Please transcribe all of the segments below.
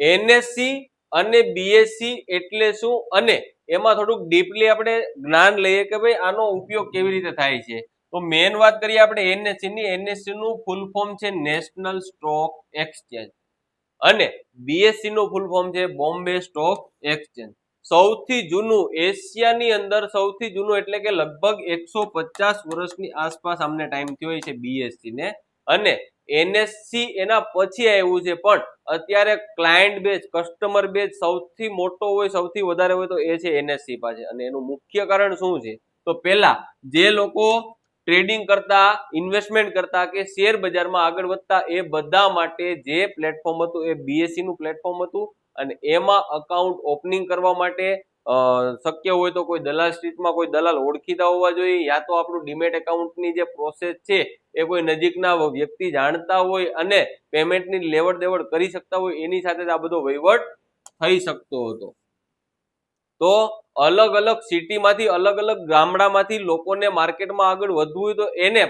NSC અને BSc એટલે શું? અને એમાં થોડુંક ડીપલી આપણે જ્ઞાન લઈએ કે ભાઈ આનો ઉપયોગ કેવી રીતે થાય છે. તો મેન વાત કરીએ આપણે એનએસસી ની. એનએસસી નું ફૂલ ફોર્મ છે નેશનલ સ્ટોક એક્સચેન્જ અને બીએસસી નું ફૂલ ફોર્મ છે બોમ્બે સ્ટોક એક્સચેન્જ સૌથી જૂનું, એશિયાની અંદર સૌથી જૂનું એટલે કે લગભગ એકસો પચાસ વર્ષની આસપાસ અમને ટાઈમ થયો હોય છે બીએસસી ને. અને એનએસસી એના પછી આવ્યું છે, પણ અત્યારે ક્લાયન્ટ બેઝ કસ્ટમર બેઝ સૌથી મોટો હોય, સૌથી વધારે હોય તો એ છે એનએસસી પાસે. અને એનું મુખ્ય કારણ શું છે? તો પહેલા જે લોકો ટ્રેડિંગ કરતા ઇન્વેસ્ટમેન્ટ કરતા કે શેર બજારમાં આગળ વધતા, એ બધા માટે જે પ્લેટફોર્મ હતું, એ બીએસસી નું પ્લેટફોર્મ હતું અને એમાં અકાઉન્ટ ઓપનિંગ કરવા માટે શક્ય હોય તો કોઈ દલાલ સ્ટ્રીટમાં કોઈ દલાલ ઓળખીતા હોવા જોઈએ યા તો આપણું ડીમેટ એકાઉન્ટની જે પ્રોસેસ છે એ કોઈ નજીકના વ્યક્તિ જાણતા હોય અને પેમેન્ટની લેવડ દેવડ કરી શકતા હોય એની સાથે જ આ બધો વહીવટ થઈ શકતો હતો. તો અલગ અલગ સિટીમાંથી અલગ અલગ ગામડામાંથી લોકોને માર્કેટમાં આગળ વધવું હોય તો એને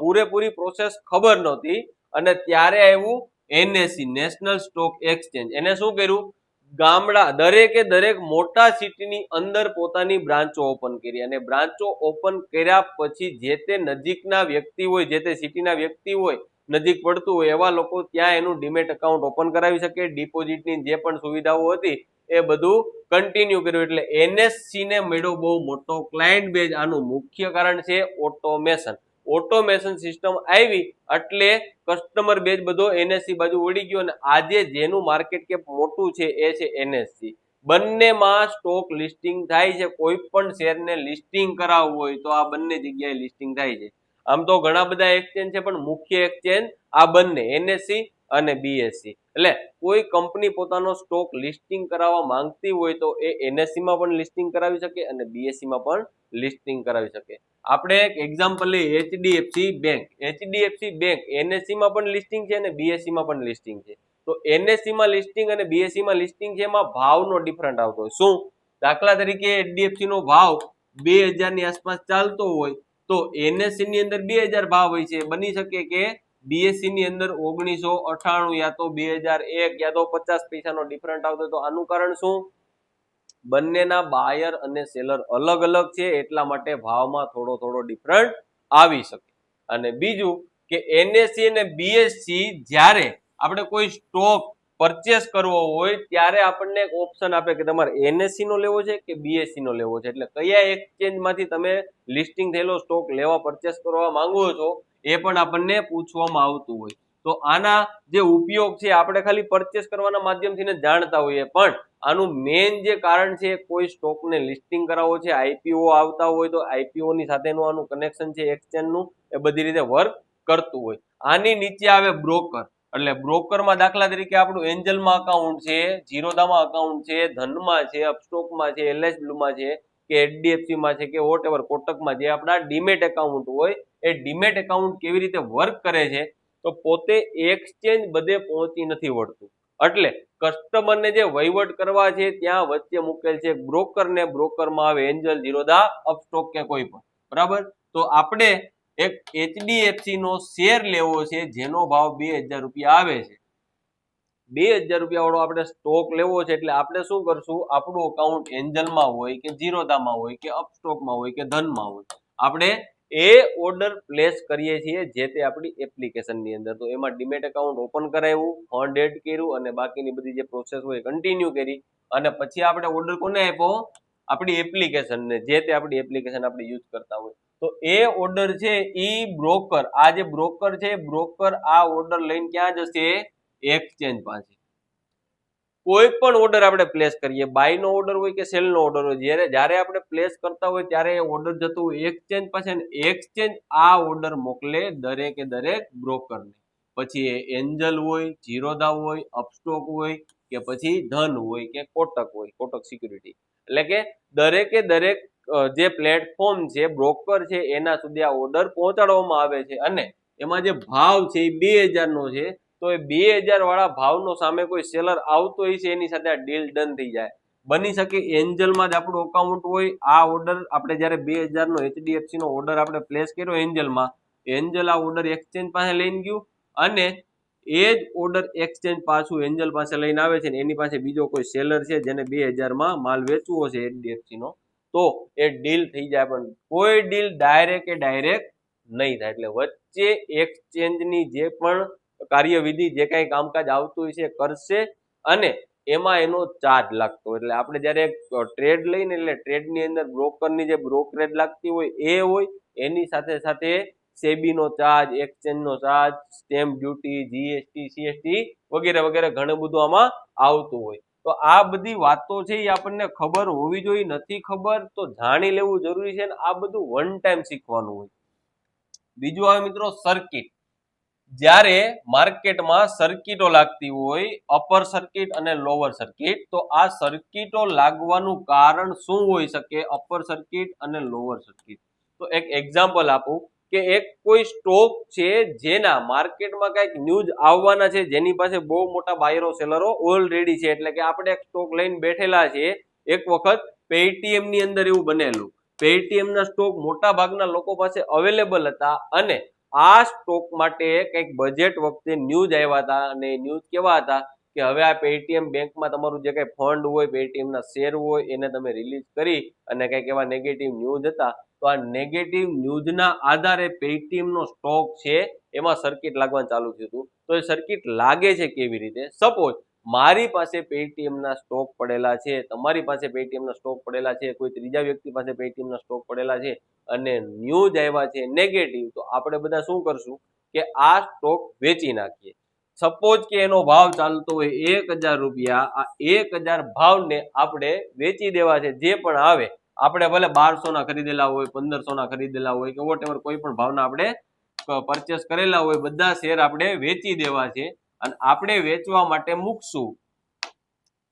પૂરેપૂરી પ્રોસેસ ખબર નહોતી અને ત્યારે આવ્યું એનએસસી નેશનલ સ્ટોક એક્સચેન્જ એને શું કર્યું? ગામડા, દરેકે દરેક મોટા સિટીની અંદર પોતાની બ્રાન્ચો ઓપન કરી અને બ્રાન્ચો ઓપન કર્યા પછી જે તે નજીકના વ્યક્તિ હોય, જે તે સિટીના વ્યક્તિ હોય, નજીક પડતું હોય, એવા લોકો ત્યાં એનું ડીમેટ એકાઉન્ટ ઓપન કરાવી શકે. ડિપોઝિટની જે પણ સુવિધાઓ હતી, એ બધું કન્ટિન્યુ કર્યું. એટલે એનએસસીને મળ્યો બહુ મોટો ક્લાયન્ટ બેઝ આનું મુખ્ય કારણ છે ઓટોમેશન ઓટોમેશન સિસ્ટમ આવી એટલે કસ્ટમર બેઝ બધો એનએસસી બાજુ ઉડી ગયો અને આજે જેનું માર્કેટ કેપ મોટું છે એ છે એનએસસી બંનેમાં સ્ટોક લિસ્ટિંગ થાય છે. કોઈ પણ શેરને લિસ્ટિંગ કરાવવું હોય તો આ બંને જગ્યાએ લિસ્ટિંગ થાય છે. આમ તો ઘણા બધા એક્સચેન્જ છે, પણ મુખ્ય એક્સચેન્જ આ બંને એનએસસી અને બીએસસી એટલે કોઈ કંપની પોતાનો સ્ટોક લિસ્ટિંગ કરાવવા માંગતી હોય તો એ એનએસસીમાં પણ લિસ્ટિંગ કરાવી શકે અને બીએસસીમાં પણ લિસ્ટિંગ કરાવી શકે. આપણે એક એક્ઝામ્પલ લઈએ એચડીએફસી બેંક એચડીએફસી બેંક એનએસસીમાં પણ લિસ્ટિંગ છે અને બીએસસીમાં પણ લિસ્ટિંગ છે. તો એનએસસીમાં લિસ્ટિંગ અને બીએસસીમાં લિસ્ટિંગ છે એમાં ભાવનો ડિફરન્ટ આવતો હોય. શું? દાખલા તરીકે એચડીએફસી નો ભાવ બે હજારની આસપાસ ચાલતો હોય તો એનએસસી ની અંદર બે હજાર ભાવ હોય છે. બની શકે કે બીએસસી ની અંદર ઓગણીસો અઠાણું યા તો બે હજાર એક યા તો પચાસ પૈસાનો ડિફરન્ટ આવતો તો આનું કારણ શું? બંનેના બાયર અને સેલર અલગ અલગ છે, એટલા માટે ભાવમાં થોડો થોડો ડિફરન્ટ આવી શકે. અને બીજું કે એનએસસી અને બીએસસી જ્યારે આપણે કોઈ સ્ટોક પરચેસ કરવો હોય, ત્યારે આપણને એક ઓપ્શન આપે કે તમારે એનએસસી નો લેવો છે કે બીએસસી નો લેવો છે? એટલે કયા એક્સચેન્જમાંથી માંથી તમે લિસ્ટિંગ થયેલો સ્ટોક લેવા પરચેસ કરવા માંગો છો એ પણ આપણને પૂછવામાં આવતું હોય. તો આના જે ઉપયોગ છે આપણે ખાલી પરચેસ કરવાના માધ્યમથી ને જાણતા હોઈએ. પણ આનું મેઇન જે કારણ છે કોઈ સ્ટોકને લિસ્ટિંગ કરાવવો છે આઈપીઓ આવતા હોય તો આઈપીઓની સાથેનું આનું કનેક્શન છે એક્સચેન્જનું એ બધી રીતે વર્ક કરતું હોય. આની નીચે આવે બ્રોકર એટલે બ્રોકરમાં દાખલા તરીકે આપણું એન્જલમાં અકાઉન્ટ છે જીરોદામાં અકાઉન્ટ છે, ધનમાં છે અપસ્ટોકમાં છે એલએસ છે કે એચડીએફસી માં છે કે વોટ એવર કોટકમાં જે આપણા ડીમેટ એકાઉન્ટ હોય, એ ડીમેટ એકાઉન્ટ કેવી રીતે વર્ક કરે છે, તો પોતે એક્સચેન્જ બધે પહોંચી નથી વળતું. એટલે કસ્ટમરને જે વહીવટ કરવા છે, ત્યાં વચ્ચે મૂકેલ છે બ્રોકરને બ્રોકરમાં આવે એન્જલ જીરોદા અપસ્ટોક કે કોઈ પણ. બરાબર? તો આપણે એક એચડીએફસી નો શેર લેવો છે, જેનો ભાવ બે હજાર રૂપિયા આવે છે. બે હજાર રૂપિયાવાળો આપણે સ્ટોક લેવો છે એટલે આપણે શું કરશું? આપણું અકાઉન્ટ એન્જલમાં હોય કે જીરોદામાં હોય કે અપસ્ટોકમાં હોય કે ધનમાં હોય. આપણે એ ઓર્ડર પ્લેસ કરીએ છીએ જે તે આપણી એપ્લિકેશનની અંદર. તો એમાં ડીમેટ એકાઉન્ટ ઓપન કરાવ્યું ફંડ એડ કર્યું અને બાકીની બધી જે પ્રોસેસ હોય કન્ટિન્યુ કરી. અને પછી આપણે ઓર્ડર કોને આપ્યો? આપણી એપ્લિકેશનને જે તે આપણી એપ્લિકેશન આપણે યુઝ કરતા હોય. તો એ ઓર્ડર છે એ બ્રોકર આ જે બ્રોકર છે બ્રોકર આ ઓર્ડર લઈને ક્યાં જશે? એક્સચેન્જ પાસે કોઈ પણ ઓર્ડર આપણે પ્લેસ કરીએ બાય નો ઓર્ડર હોય કે સેલ નો ઓર્ડર હોય, જ્યારે જ્યારે આપણે પ્લેસ કરતા હોય ત્યારે એ ઓર્ડર જતો હોય એક્સચેન્જ પાસે એક્સચેન્જ આ ઓર્ડર મોકલે દરેકે દરેક બ્રોકરને પછી એ એન્જલ હોય જીરોધા હોય અપસ્ટોક હોય કે પછી ધન હોય કે કોટક હોય, કોટક સિક્યુરિટી એટલે કે દરેકે દરેક જે પ્લેટફોર્મ છે બ્રોકર છે, એના સુધી આ ઓર્ડર પહોંચાડવામાં આવે છે. અને એમાં જે ભાવ છે એ બે હજારનો છે તો એ બે હજાર વાળા ભાવનો સામે કોઈ સેલર આવતો હોય છે એની સાથે આ ડીલ ડન થઈ જાય. બની શકે એન્જલમાં જ આપણું અકાઉન્ટ હોય, આ ઓર્ડર આપણે જ્યારે બે હજારનો એચડીએફસી નો ઓર્ડર આપણે પ્લેસ કર્યો એન્જલમાં, એન્જલ આ ઓર્ડર એક્સચેન્જ પાસે લઈને ગયું અને એ જ ઓર્ડર એક્સચેન્જ પાછું એન્જલ પાસે લઈને આવે છે ને એની પાસે બીજો કોઈ સેલર છે જેને બે હજારમાં માલ વેચવો છે એચડીએફસીનો તો એ ડીલ થઈ જાય. પણ કોઈ ડીલ ડાયરેક્ટ કે ડાયરેક્ટ નહીં થાય. એટલે વચ્ચે એક્સચેન્જની જે પણ કાર્યવિધિ જે કાંઈ કામકાજ આવતું હોય છે કરશે અને એમાં એનો ચાર્જ લાગતો હોય. એટલે આપણે જ્યારે ટ્રેડ લઈને, એટલે ટ્રેડની અંદર બ્રોકરની જે બ્રોકરેજ લાગતી હોય એ હોય, એની સાથે સાથે સેબીનો charge એક્સચેન્જનો charge stamp duty GST CST વગેરે વગેરે ઘણું બધું આમાં આવતું હોય. તો આ બધી વાતો છે એ આપણને ખબર હોવી જોઈએ. નથી ખબર તો જાણી લેવું જરૂરી છે અને આ બધું વન ટાઈમ શીખવાનું હોય. બીજું આવે મિત્રો સર્કિટ જ્યારે માર્કેટમાં સર્કિટો લાગતી હોય અપર સર્કિટ અને લોવર સર્કિટ તો આ સર્કિટો લાગવાનું કારણ શું હોઈ શકે? અપર સર્કિટ અને લોવર સર્કિટ તો એક એક્ઝામ્પલ આપું કે એક કોઈ સ્ટોક છે જેના માર્કેટમાં કંઈક ન્યૂઝ આવવાના છે, જેની પાસે બહુ મોટા બાયરો સેલરો ઓલરેડી છે. એટલે કે આપણે એક સ્ટોક લઈને બેઠેલા છે એક વખત પેટીએમની અંદર એવું બનેલું. પેટીએમના સ્ટોક મોટા ભાગના લોકો પાસે અવેલેબલ હતા અને આ સ્ટોક માટે કંઈક બજેટ વખતે ન્યૂઝ આવ્યા હતા અને ન્યૂઝ કેવા હતા કે હવે આ પેટીએમ બેંકમાં તમારું જે કંઈ ફંડ હોય પેટીએમના શેર હોય, એને તમે રિલીઝ કરી અને કંઈક એવા નેગેટિવ ન્યૂઝ હતા. તો આ નેગેટિવ ન્યૂઝના આધારે પેટીએમનો સ્ટોક છે, એમાં સર્કિટ લાગવાનું ચાલુ થયું હતું. તો એ સર્કિટ લાગે છે કેવી રીતે? સપોઝ મારી પાસે પેટીએમના સ્ટોક પડેલા છે, તમારી પાસે પેટીએમના સ્ટોક પડેલા છે, કોઈ ત્રીજા વ્યક્તિ પાસે પેટીએમના સ્ટોક પડેલા છે અને ન્યૂઝ આવ્યા છે નેગેટિવ તો આપણે બધા શું કરશું કે આ સ્ટોક વેચી નાખીએ. સપોઝ કે એનો ભાવ ચાલતો હોય એક હજાર રૂપિયા, આ એક હજાર ભાવને આપણે વેચી દેવા છે, જે પણ આવે, આપણે ભલે બારસોના ખરીદેલા હોય પંદરસોના ખરીદેલા હોય કે વોટ કોઈ પણ ભાવના આપણે પરચેસ કરેલા હોય, બધા શેર આપણે વેચી દેવા છે. અને આપણે વેચવા માટે મૂકશું.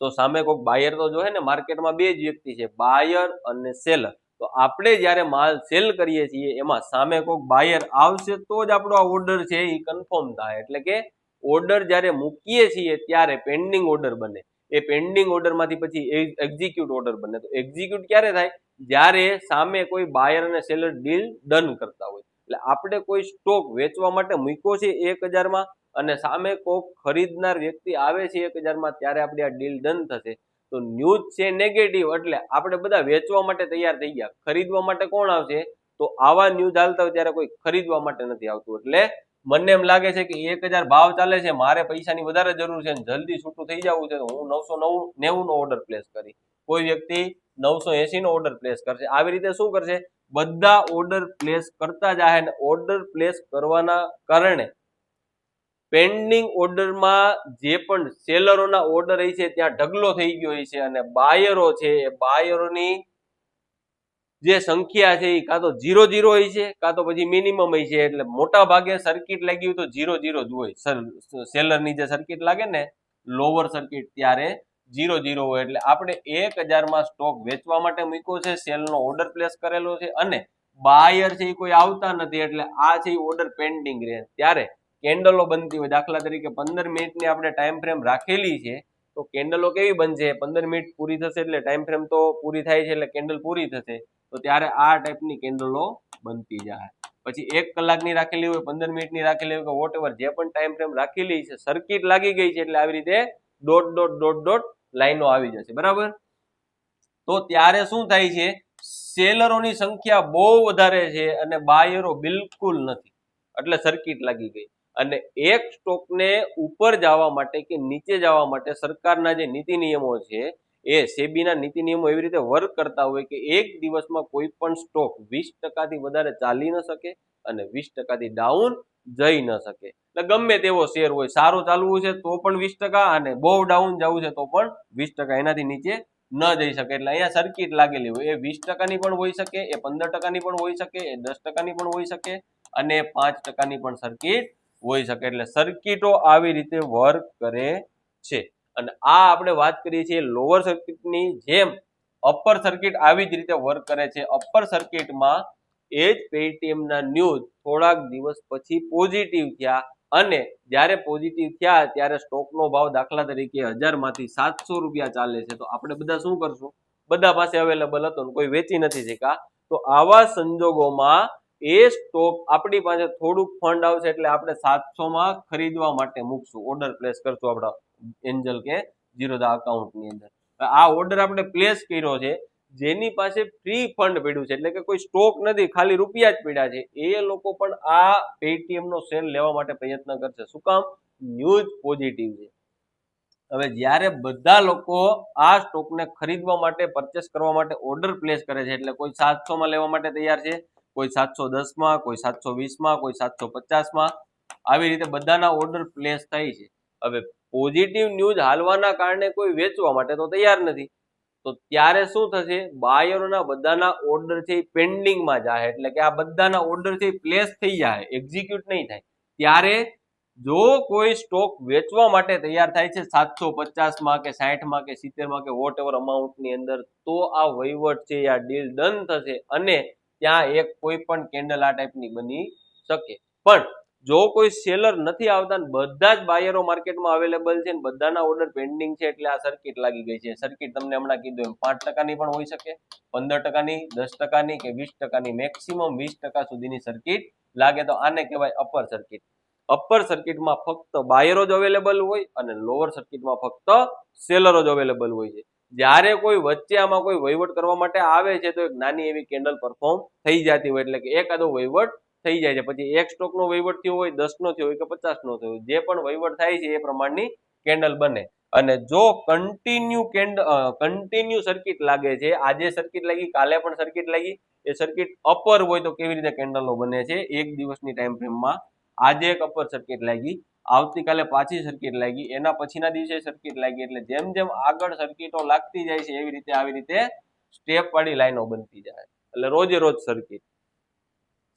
તો સામે કોઈક બાયર તો જોઈએ ને માર્કેટમાં બે જ વ્યક્તિ છે બાયર અને સેલર તો આપણે જ્યારે માલ સેલ કરીએ છીએ, એમાં સામે કોઈક બાયર આવશે, તો જ આપણો આ ઓર્ડર છે એ કન્ફર્મ થાય. એટલે કે ઓર્ડર જ્યારે મૂકીએ છીએ, ત્યારે પેન્ડિંગ ઓર્ડર બને. એ પેન્ડિંગ ઓર્ડરમાંથી પછી એક્ઝિક્યુટ ઓર્ડર બને. તો એક્ઝિક્યુટ ક્યારે થાય? જ્યારે સામે કોઈ બાયર અને સેલર ડીલ ડન કરતા હોય. એટલે આપણે કોઈ સ્ટોક વેચવા માટે મૂક્યો છે એક હજારમાં અને સામે કોક ખરીદનાર વ્યક્તિ આવે છે એક હજારમાં ત્યારે આપણી આ ડીલ ડન થશે. તો ન્યૂઝ છે નેગેટિવ એટલે આપણે બધા વેચવા માટે તૈયાર થઈ ગયા. ખરીદવા માટે કોણ આવશે? તો આવા ન્યૂઝ હાલતા હોય ત્યારે કોઈ ખરીદવા માટે નથી આવતું. એટલે મને એમ લાગે છે કે એક હજાર ભાવ ચાલે છે, મારે પૈસાની વધારે જરૂર છે જલ્દી છૂટું થઈ જવું છે, તો હું નવસો નવ નેવું નો ઓર્ડર પ્લેસ કરી. કોઈ વ્યક્તિ નવસો એસી નો ઓર્ડર પ્લેસ કરશે. આવી રીતે શું કરશે? બધા ઓર્ડર પ્લેસ કરતા જાય ઓર્ડર પ્લેસ કરવાના કારણે પેન્ડિંગ ઓર્ડરમાં જે પણ સેલરોના ઓર્ડર છે, ત્યાં ઢગલો થઈ ગયો હોય છે અને બાયરો છે, એ બાયરોની જે સંખ્યા છે એ કાં તો જીરો ઝીરો હોય છે, કાં તો પછી મિનિમમ હોય છે. એટલે મોટા ભાગે સર્કિટ લાગી હોય તો ઝીરો ઝીરો જ હોય. સેલરની જે સર્કિટ લાગે ને લોવર સર્કિટ ત્યારે જીરો ઝીરો હોય. એટલે આપણે એક હજારમાં સ્ટોક વેચવા માટે મૂક્યો છે સેલનો ઓર્ડર પ્લેસ કરેલો છે અને બાયર છે એ કોઈ આવતા નથી. એટલે આ છે એ ઓર્ડર પેન્ડિંગ રહે. ત્યારે કેન્ડલો બનતી હોય, દાખલા તરીકે પંદર મિનિટની આપણે ટાઈમ ફ્રેમ રાખેલી છે, તો કેન્ડલો કેવી બનશે? પંદર મિનિટ પૂરી થશે એટલે ટાઈમ ફ્રેમ તો પૂરી થાય છે એટલે કેન્ડલ પૂરી થશે. તો ત્યારે આ ટાઈપની કેન્ડલો બનતી જાય. પછી એક કલાકની રાખેલી હોય, પંદર મિનિટની રાખેલી હોય કે વોટ જે પણ ટાઈમ ફ્રેમ રાખેલી છે સર્કિટ લાગી ગઈ છે એટલે આવી રીતે ડોટ ડોટ ડોટ ડોટ લાઈનો આવી જશે. બરાબર? તો ત્યારે શું થાય છે? સેલરોની સંખ્યા બહુ વધારે છે અને બાયરો બિલકુલ નથી. એટલે સર્કિટ લાગી ગઈ. અને એક સ્ટોકને ઉપર જવા માટે કે નીચે જવા માટે સરકારના જે નીતિ નિયમો છે, એ સેબીના નીતિ નિયમો એવી રીતે વર્ક કરતા હોય કે એક દિવસમાં કોઈ પણ સ્ટોક વીસ ટકાથી વધારે ચાલી ન શકે અને વીસ ટકાથી ડાઉન જઈ ન શકે. એટલે ગમે તેવો શેર હોય, સારું ચાલવું છે તો પણ વીસ ટકા અને બહુ ડાઉન જવું છે તો પણ વીસ ટકા એનાથી નીચે ન જઈ શકે. એટલે અહીંયા સર્કિટ લાગેલી હોય, એ વીસ ટકાની પણ હોઈ શકે, એ પંદર ટકાની પણ હોઈ શકે, એ દસ ટકાની પણ હોઈ શકે અને પાંચ ટકાની પણ સર્કિટ હોઈ શકે એટલે સર્કિટો આવી રીતે વર્ક કરે છે. અને આ આપણે વાત કરીએ છીએ લોઅર સર્કિટની જેમ અપર સર્કિટ આવી જ રીતે વર્ક કરે છે. અપર સર્કિટમાં એ જ પેટીએમના ન્યૂઝ થોડાક દિવસ પછી પોઝિટિવ થયા અને જ્યારે પોઝિટિવ થયા ત્યારે સ્ટોકનો ભાવ દાખલા તરીકે હજારમાંથી સાતસો રૂપિયા ચાલે છે. તો આપણે બધા શું કરશું? બધા પાસે અવેલેબલ હતો કોઈ વેચી નથી શક્યા. તો આવા સંજોગોમાં એ સ્ટોક આપણી પાસે થોડુંક ફંડ આવશે એટલે આપણે સાતસો માં ખરીદવા માટે મૂકશું. ઓર્ડર પ્લેસ કરશું આપણા એન્જલ કે જીરોદા અકાઉન્ટની અંદર. આ ઓર્ડર આપણે પ્લેસ કર્યો છે, જેની પાસે ફ્રી ફંડ પડ્યું છે. એટલે કે કોઈ સ્ટોક નથી, ખાલી રૂપિયા જ પડ્યા છે. એ લોકો પણ આ પેટીએમ નો શેર લેવા માટે પ્રયત્ન કરશે. શું કામ? ન્યૂઝ પોઝિટિવ છે. હવે જ્યારે બધા લોકો આ સ્ટોકને ખરીદવા માટે પરચેસ કરવા માટે ઓર્ડર પ્લેસ કરે છે, એટલે કોઈ સાતસો માં લેવા માટે તૈયાર છે કોઈ સાતસો દસમાં, કોઈ સાતસો વીસમાં, કોઈ સાતસો પચાસમાં. આવી રીતે બધાના ઓર્ડર પ્લેસ થાય છે. હવે પોઝિટિવ ન્યૂઝ હાલવાના કારણે કોઈ વેચવા માટે તો તૈયાર નથી. તો ત્યારે શું થશે? બાયરોના બધાના ઓર્ડર છે એ પેન્ડિંગમાં જાય એટલે કે આ બધાના ઓર્ડર છે પ્લેસ થઈ જાય એક્ઝિક્યુટ નહીં થાય. ત્યારે જો કોઈ સ્ટોક વેચવા માટે તૈયાર થાય છે સાતસો પચાસમાં કે સાઠમાં કે સિત્તેરમાં કે વોટ એવર અમાઉન્ટની અંદર, તો આ વહીવટ છે આ ડીલ ડન થશે. અને ત્યાં એક કોઈ પણ કેન્ડલ આ ટાઈપની બની શકે. પણ જો કોઈ સેલર નથી આવતા બધા જ બાયરો માર્કેટમાં અવેલેબલ છે બધાના ઓર્ડર પેન્ડિંગ છે એટલે આ સર્કિટ લાગી ગઈ છે. સર્કિટ તમને હમણાં કીધું એમ પાંચ ટકાની પણ હોઈ શકે, પંદર ટકાની, દસ ટકાની કે વીસ ટકાની મેક્સિમમ વીસ ટકા સુધીની સર્કિટ લાગે તો આને કહેવાય અપર સર્કિટ અપર સર્કિટમાં ફક્ત બાયરો જ અવેલેબલ હોય અને લોઅર સર્કિટમાં ફક્ત સેલરો જ અવેલેબલ હોય છે. જ્યારે કોઈ વચ્ચે આમાં કોઈ વહીવટ કરવા માટે આવે છે, તો એક નાની એવી કેન્ડલ પરફોર્મ થઈ જતી હોય, એટલે કે એકાદો વહીવટ થઈ જાય છે. પછી એક સ્ટોકનો વહીવટ થયો હોય, દસનો થયો હોય કે પચાસનો થયો જે પણ વહીવટ થાય છે, એ પ્રમાણની કેન્ડલ બને. અને જો કન્ટિન્યુ કેન્ડ કન્ટિન્યુ સર્કિટ લાગે છે, આજે સર્કિટ લાગી, કાલે પણ સર્કિટ લાગી, એ સર્કિટ અપર હોય તો કેવી રીતે કેન્ડલો બને છે, એક દિવસની ટાઈમ ફ્રેમમાં આજે એક અપર સર્કિટ લાગી આવતીકાલે પાછી સર્કિટ લાગી. એના પછીના દિવસે સર્કિટ લાગી. એટલે જેમ જેમ આગળ સર્કિટો લાગતી જાય છે, એવી રીતે આવી રીતે સ્ટેપ વાળી લાઈનો બનતી જાય. એટલે રોજે રોજ સર્કિટ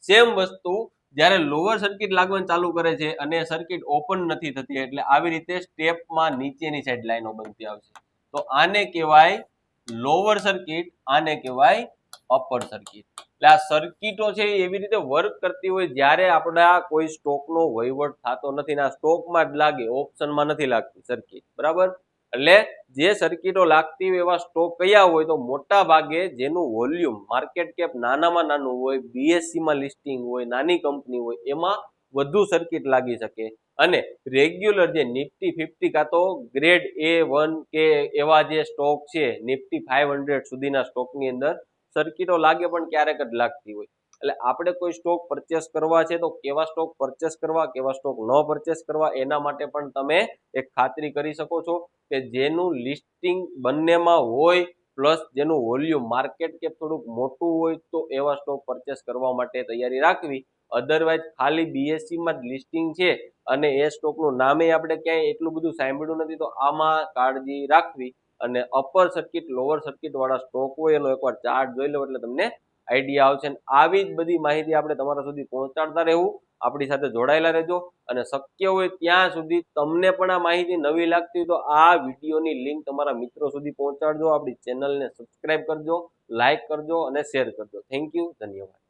સેમ વસ્તુ જ્યારે લોઅર સર્કિટ લાગવાનું ચાલુ કરે છે અને સર્કિટ ઓપન નથી થતી, એટલે આવી રીતે સ્ટેપમાં નીચેની સાઈડ લાઈનો બનતી આવશે. તો આને કહેવાય લોઅર સર્કિટ આને કહેવાય અપર સર્કિટ એટલે આ સર્કિટો છે એવી રીતે વર્ક કરતી હોય જ્યારે આપણા કોઈ સ્ટોકનો વહીવટ થતો નથી ને આ સ્ટોકમાં જ લાગે ઓપ્શનમાં નથી લાગતી સર્કિટ બરાબર? એટલે જે સર્કિટો લાગતી હોય એવા સ્ટોક કયા હોય તો મોટા ભાગે જેનું વોલ્યુમ માર્કેટ કેપ નાનામાં નાનું હોય બીએસસીમાં લિસ્ટિંગ હોય, નાની કંપની હોય, એમાં વધુ સર્કિટ લાગી શકે. અને રેગ્યુલર જે નિફ્ટી ફિફ્ટી કાં તો ગ્રેડ એ વન કે એવા જે સ્ટોક છે નિફ્ટી હંડ્રેડ સુધીના સ્ટોકની અંદર સર્કિટો લાગે પણ ક્યારેક જ લાગતી હોય. એટલે આપણે કોઈ સ્ટોક પરચેસ કરવા છે તો કેવા સ્ટોક પરચેસ કરવા, કેવા સ્ટોક ન પરચેસ કરવા, એના માટે પણ તમે એક ખાતરી કરી શકો છો કે જેનું લિસ્ટિંગ બંનેમાં હોય પ્લસ જેનું વોલ્યુમ માર્કેટ કે થોડુંક મોટું હોય તો એવા સ્ટોક પરચેસ કરવા માટે તૈયારી રાખવી. અધરવાઇઝ ખાલી બીએસસીમાં જ લિસ્ટિંગ છે અને એ સ્ટોકનું નામે આપણે ક્યાંય એટલું બધું સાંભળ્યું નથી તો આમાં કાળજી રાખવી. અને અપર સર્કિટ લોઅર સર્કિટ વાળા સ્ટોક હોય, એનો એકવાર ચાર્ટ જોઈ લો એટલે તમને આઈડિયા આવશે. અને આવી જ બધી માહિતી આપણે તમારા સુધી પહોંચાડતા રહેવું. આપણી સાથે જોડાયેલા રહેજો. અને શક્ય હોય ત્યાં સુધી તમને પણ આ માહિતી નવી લાગતી હોય તો આ વિડીયોની લિંક તમારા મિત્રો સુધી પહોંચાડજો. આપણી ચેનલને સબસ્ક્રાઈબ કરજો લાઈક કરજો અને શેર કરજો. થેન્ક યુ ધન્યવાદ.